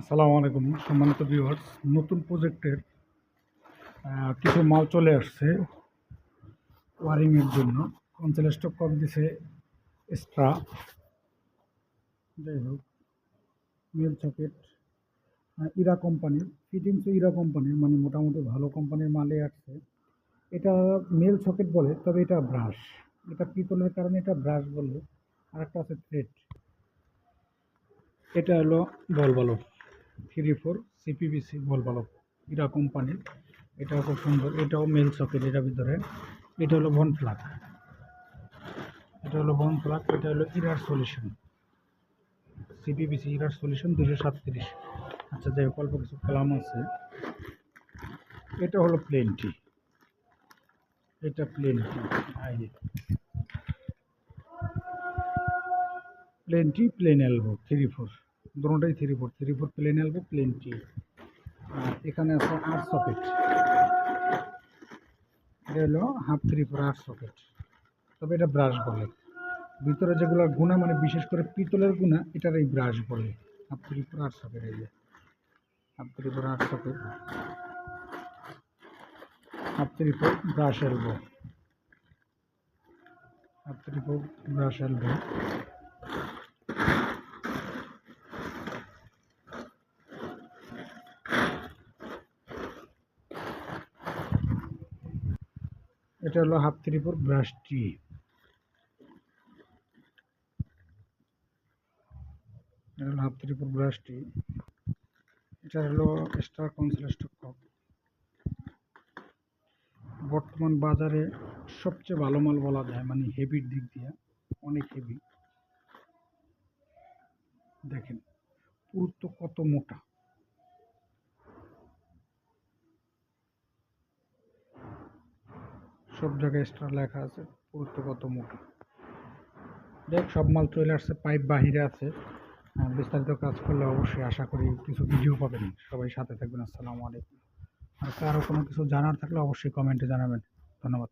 আসসালামু আলাইকুম, সম্মানিত ভিউয়ার্স নতুন প্রজেক্টের কিছু মাল চলে আসছে ওয়ারিংয়ের জন্য। স্টক কম দিছে এক্সট্রা যাই হোক মেল সকেট ইরা কোম্পানির ফিটিংসও ইরা কোম্পানির মানে মোটামুটি ভালো কোম্পানির মালে আসছে। এটা মেল সকেট বলে, তবে এটা ব্রাশ এটা পিতলের কারণে এটা ব্রাশ বলে। আর একটা আছে থ্রেড এটা হলো বল বালব থ্রি ফোর সিপিবিসি বল বালব ইরা কোম্পানির এটাও খুব সুন্দর। এটাও মেল সকেট এটার ভিতরে। এটা হলো বন ফ্লাগ এটা হলো বন ফ্লাগ এটা হলো ইরার সলিউশন সিপিবিসি ইরার সলিউশন দুশো সাতত্রিশ। আচ্ছা যাই অল্প কিছু কালাম আছে। এটা হলো প্লেন টি এটা plain tee I plain tee plain elbow three four দুটোটাই three four three four plain elbow plain tee আর এখানে আছে আট সকেট এটা হলো হাফ থ্রি ফোর আট সকেট তবে এটা ব্রাশ বলে। ভিতরে যেগুলো গুণা মানে বিশেষ করে পিতলের গুণা এটার এই ব্রাশ বলে। হাফ থ্রি ফোর আট সকেট এই যে। হাফ থ্রি ফোর আট socket half three four brass elbow half three four brass elbow এটা হলো half three four brass tee. এটা হলো half three four brass tee. এটা হলো স্টার কনসেল স্টক বর্তমান বাজারে সবচেয়ে ভালো মাল বলা যায় মানে হেভির দিক দিয়ে, অনেক হেভি দেখেন পুরুত্ব কত মোটা। সব জায়গায় স্টার লেখা আছে পুরুত্ব কত মোটা। দেখ সব মাল চলে আসছে পাইপ বাহিরে আছে। বিস্তারিত কাজ করলে অবশ্যই আশা করি কিছু ভিডিও পাবেন। সবাই সাথে থাকবেন, আসসালামু আলাইকুম। আর কারও কোনো কিছু জানার থাকলে অবশ্যই কমেন্টে জানাবেন। ধন্যবাদ।